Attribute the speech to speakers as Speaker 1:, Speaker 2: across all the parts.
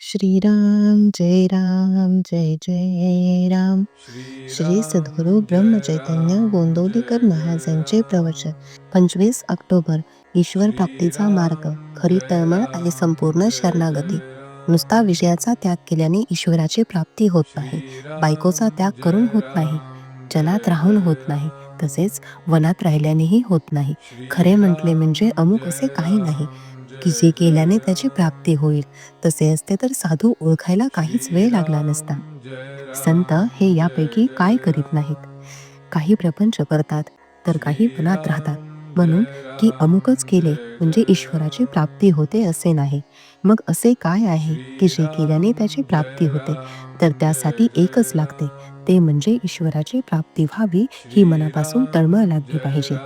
Speaker 1: श्रीराम जय राम जय जय राम. श्री सद्गुरू ब्रह्मचैतन्य गोंदवलीकर महाराजांचे प्रवचन. पंचवीस ऑक्टोबर ईश्वर प्राप्तीचा मार्ग. खरी तळमळ आणि संपूर्ण शरणागती. नुसता विषयाचा त्याग केल्याने ईश्वराची प्राप्ती होत नाही. बायकोचा त्याग करून होत नाही. जनात राहून होत नाही. तसेच वनात राहिल्यानेही होत नाही. खरे म्हटले म्हणजे अमुक असे काही नाही. की जे केल्याने त्याची प्राप्ती होईल. तसे असते तर साधू ओळखायला काहीच वेळ लागला नसता. संत हे यापैकी काय करीत नाहीत? काही प्रपंच करतात तर काही मनात राहतात. म्हणून की अमुकच केले म्हणजे ईश्वराची प्राप्ती होते असे नाही. मग असे काय आहे की जे केल्याने त्याची प्राप्ती होते? तर त्यासाठी एकच लागते. ते म्हणजे ईश्वराची प्राप्ती व्हावी ही मनापासून तळमळ लागली पाहिजे.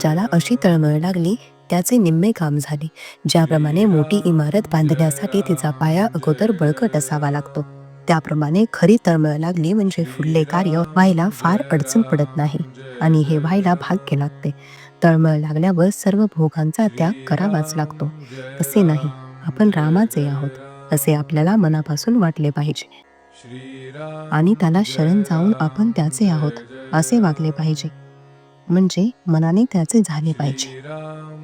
Speaker 1: ज्याला अशी तळमळ लागली त्याचे निम्मे काम झाले. ज्याप्रमाणे मोठी इमारत बांधण्यासाठी तिचा पाया अगोदर बळकट असावा लागतो. त्याप्रमाणे खरी तळमळ लागली म्हणजे फुडले कार्य व्हायला फार अडचण पडत नाही आणि हे व्हायला भाग्य लागते. तळमळ लागल्यावर सर्व भोगांचा त्याग करावाच लागतो. असे नाही आपण रामाचे आहोत असे आपल्याला मनापासून वाटले पाहिजे. आणि त्याला शरण जाऊन आपण त्याचे आहोत असे वागले पाहिजे. म्हणजे मनाने त्याचे झाले पाहिजे.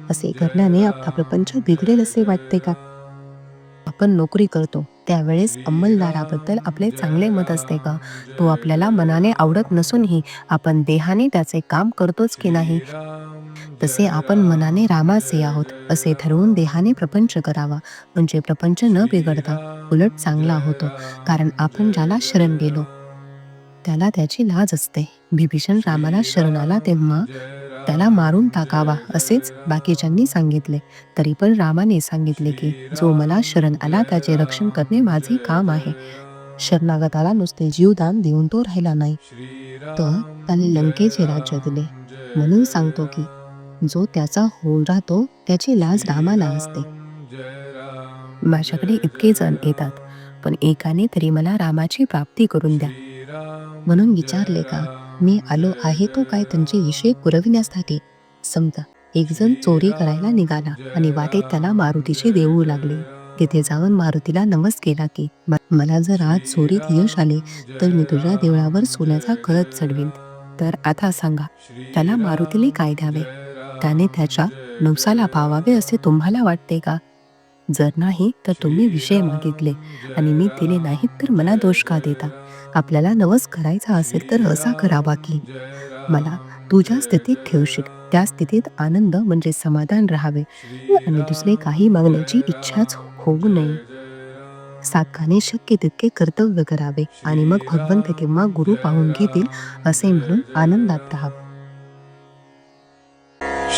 Speaker 1: असे करण्याने आपला प्रपंच बिघडेल असे वाटते का? आपण नोकरी करतो त्यावेळेस अंमलदाराबद्दल आपले चांगले मत असते का? तो आपल्याला मनाने आवडत नसूनही आपण देहाने त्याचे काम करतोच की नाही? तसे आपण मनाने रामाचे आहोत असे ठरवून देहाने प्रपंच करावा म्हणजे प्रपंच न बिघडता उलट चांगला होतो कारण आपण ज्याला शरण गेलो त्याला त्याची लाज असते. बिभीषण रामाला शरण आला तेव्हा त्याला मारून टाकावा असेच बाकीच्यांनी सांगितले. तरी पण रामाने सांगितले की जो मला शरण आला त्याचे रक्षण करणे माझे काम आहे. शरणागताला नुसते जीवदान देऊन तो राहिला नाही. तर त्याने लंकेचे राज्य दिले. म्हणून सांगतो की जो त्याचा होऊन राहतो त्याची लाज रामाला असते. माझ्याकडे इतके जण येतात पण एकाने तरी मला रामाची प्राप्ती करून द्या. म्हणून विचारले का मी आलो आहे तो काय त्यांचे विषय पुरविण्यासाठी. समजा एक जण चोरी करायला निघाला आणि वाटेत त्याला मारुतीचे देऊळ लागले. तिथे जाऊन मारुतीला नमस केला की मला जर आज चोरीत यश आले तर मी तुझ्या देवळावर सोन्याचा कळत चढवीन. तर आता सांगा त्याला मारुतीने काय द्यावे? त्याने त्याच्या नवसाला पावावे असे तुम्हाला वाटते का? जर नाही तर तुम्ही विषय मागितले आणि मी दिले नाहीत तर मला दोष का देता? आपल्याला नवस करायचा असेल तर असा करावा की. मला तुझ्या स्थितीत ठेवशील त्या स्थितीत आनंद म्हणजे समाधान राहावे आणि दुसरे काही मागण्याची इच्छाच होऊ नये. साधकाने शक्य तितके कर्तव्य करावे आणि मग भगवंत किंवा गुरु पाहून घेतील असे म्हणून आनंदात राहावे.